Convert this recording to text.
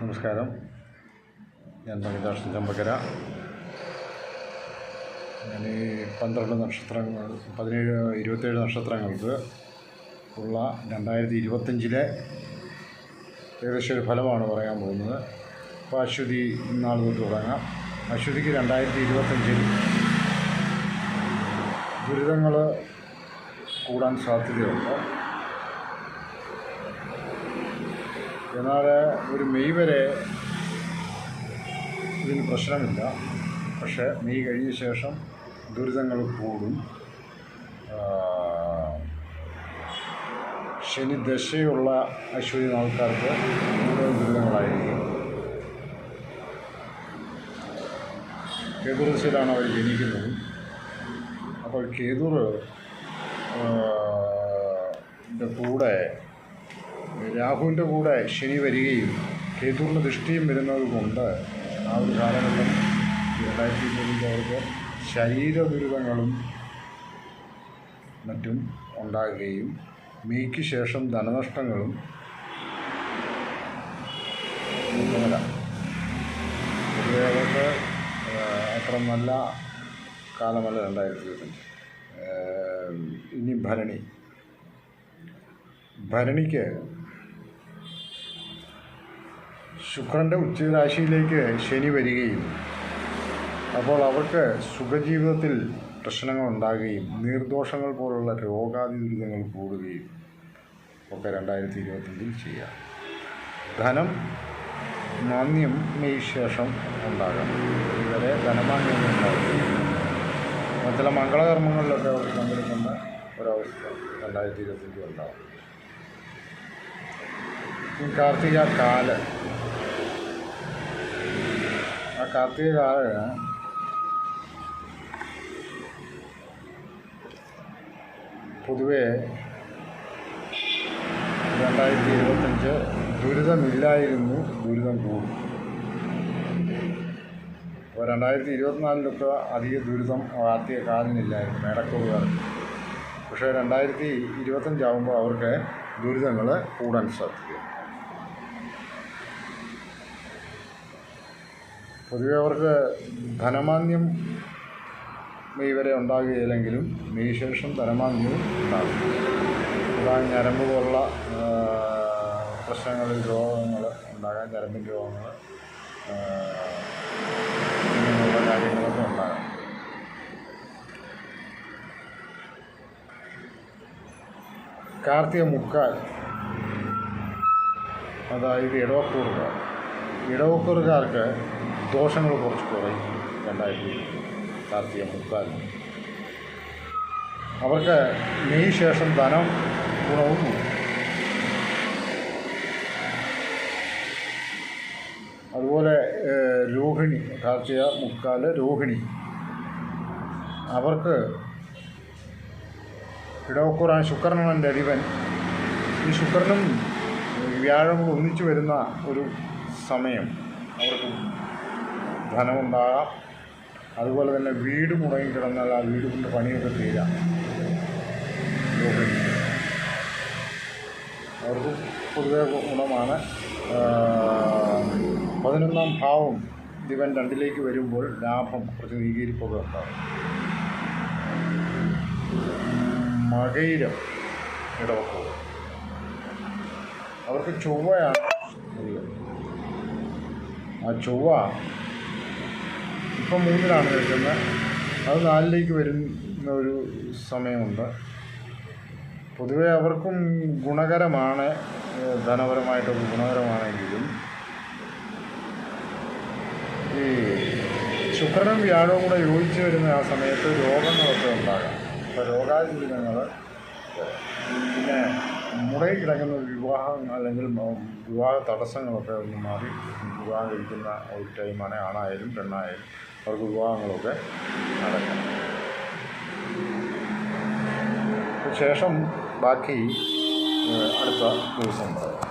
നമസ്കാരം. ഞാൻ മണിദാസ് ചമ്പക്കര ഞാൻ ഈ പന്ത്രണ്ട് നക്ഷത്രങ്ങൾ പതിനേഴ് ഇരുപത്തേഴ് നക്ഷത്രങ്ങൾക്ക് ഉള്ള രണ്ടായിരത്തി ഇരുപത്തഞ്ചിലെ ഏകദേശം ഒരു ഫലമാണ് പറയാൻ പോകുന്നത്. അപ്പോൾ അശ്വതി നാൾ തൊട്ട് തുടങ്ങാം. അശ്വതിക്ക് രണ്ടായിരത്തി ഇരുപത്തഞ്ചിൽ ദുരിതങ്ങൾ കൂടാൻ സാധ്യതയുണ്ട്. എന്നാൽ ഒരു മെയ് വരെ ഇതിന് പ്രശ്നമില്ല. പക്ഷേ മെയ് കഴിഞ്ഞ ശേഷം ദുരിതങ്ങൾ കൂടും. ശനി ദശയുള്ള അശ്വതി ആൾക്കാർക്ക് കൂടുതൽ ദുരിതങ്ങളായിരിക്കും. കേതുദശയിലാണ് അവർ ജനിക്കുന്നത്. അപ്പോൾ കേതുർ കൂടെ രാഹുവിന്റെ കൂടെ ശനി വരികയും കേതുവിന്റെ ദൃഷ്ടിയും വരുന്നത് കൊണ്ട് ആ ഒരു കാലഘട്ടം രണ്ടായിരത്തി ഇരുപതിന്റെ ശരീര ദുരിതങ്ങളും മറ്റും ഉണ്ടാകുകയും മെയ്ക്ക് ശേഷം ധനനഷ്ടങ്ങളും അവർക്ക് അത്ര നല്ല കാലമല്ല രണ്ടായിരത്തി ഇരുപത്തഞ്ച് ഇനി ഭരണി. ഭരണിക്ക് ശുക്രന്റെ ഉച്ചരാശിയിലേക്ക് ശനി വരികയും അപ്പോൾ അവർക്ക് സുഖജീവിതത്തിൽ പ്രശ്നങ്ങൾ ഉണ്ടാകുകയും നീർദോഷങ്ങൾ പോലുള്ള രോഗാതി ദുരിതങ്ങൾ കൂടുകയും ഒക്കെ രണ്ടായിരത്തി ഇരുപത്തഞ്ചിൽ ചെയ്യാം. ധനം മാന്യം മെയ് ശേഷം ഉണ്ടാകാം ഇതുവരെ ധനമാന്യം ഉണ്ടാകും ചില മംഗളകർമ്മങ്ങളിലൊക്കെ അവർക്ക് പങ്കെടുക്കുന്ന ഒരവസ്ഥ രണ്ടായിരത്തി ഇരുപത്തഞ്ചിൽ ഉണ്ടാകും കാർത്തിക കാൽ. ആ കാർത്തിക കാൽ പൊതുവേ രണ്ടായിരത്തി ഇരുപത്തഞ്ച് ദുരിതമില്ലായിരുന്നു ദുരിതം കൂടും. ഇപ്പോൾ രണ്ടായിരത്തി ഇരുപത്തിനാലിലൊക്കെ അധിക ദുരിതം ആദ്യ കാലിനില്ലായിരുന്നു മേടക്കോടുകാർക്ക് പക്ഷേ രണ്ടായിരത്തി ഇരുപത്തഞ്ചാകുമ്പോൾ അവർക്ക് ദുരിതങ്ങൾ കൂടാൻ സാധ്യതയുണ്ട് പൊതുവെ അവർക്ക് ധനമാന്യം മെയ് വരെ ഉണ്ടാകുകയില്ലെങ്കിലും മെയ് ശേഷം ധനമാന്യവും ഉണ്ടാകും അതാ ഞരമ്പ് പോലുള്ള പ്രശ്നങ്ങളിൽ രോഗങ്ങൾ ഉണ്ടാകാൻ ഞരമ്പിന്റെ രോഗങ്ങൾ ഇങ്ങനെയുള്ള കാര്യങ്ങളൊക്കെ ഉണ്ടാകാം. കാർത്തിക മുക്കാൽ അതായത് ഇടവക്കൂറുകാർ ഇടവക്കൂറുകാർക്ക് ദോഷങ്ങൾ കുറച്ച് കുറയും. രണ്ടായിരത്തി കാർത്തിക മുക്കാൽ അവർക്ക് മെയ് ശേഷം ധനം ഗുണവും അതുപോലെ രോഹിണി കാർത്തിക മുക്കാൽ രോഹിണി. അവർക്ക് ഇടവക്കൂറാൻ ശുക്രനാണ് അധിപൻ. ഈ ശുക്രനും വ്യാഴവും ഒന്നിച്ചു വരുന്ന ഒരു സമയം അവർക്ക് ധനമുണ്ടാകാം. അതുപോലെ തന്നെ വീട് മുടങ്ങി കിടന്നാൽ ആ വീട് കൊണ്ട് പണിയൊക്കെ തീരാം. അവർക്ക് പൊതുവെ ഗുണമാണ്. പതിനൊന്നാം ഭാവം ദിവൻ രണ്ടിലേക്ക് വരുമ്പോൾ ലാഭം കുറച്ച് നീകരിപ്പൊക്കെ ഉണ്ടാകും. മകയിരം ഇടവക്കുക അവർക്ക് ചൊവ്വയാണ് അധികം ആ ചൊവ്വ. ഇപ്പം മൂന്നിലാണ് നിൽക്കുന്നത് അത് നാലിലേക്ക് വരുന്ന ഒരു സമയമുണ്ട്. പൊതുവെ അവർക്കും ഗുണകരമാണ് ധനപരമായിട്ടൊക്കെ ഗുണകരമാണെങ്കിലും ഈ ശുക്രനും വ്യാഴവും കൂടെ യോജിച്ച് വരുന്ന ആ സമയത്ത് രോഗങ്ങളൊക്കെ ഉണ്ടാകാം. അപ്പോൾ രോഗാതിരിതങ്ങൾ പിന്നെ മുടയിൽ കിടക്കുന്ന വിവാഹം അല്ലെങ്കിൽ വിവാഹ തടസ്സങ്ങളൊക്കെ ഒന്ന് മാറി വിവാഹം കഴിക്കുന്ന ഒരു ടൈമാണ് ആണായാലും പെണ്ണായാലും അവർക്ക് വിവാഹങ്ങളൊക്കെ നടക്കാം ശേഷം ബാക്കി അടുത്ത ദിവസം പറയാം.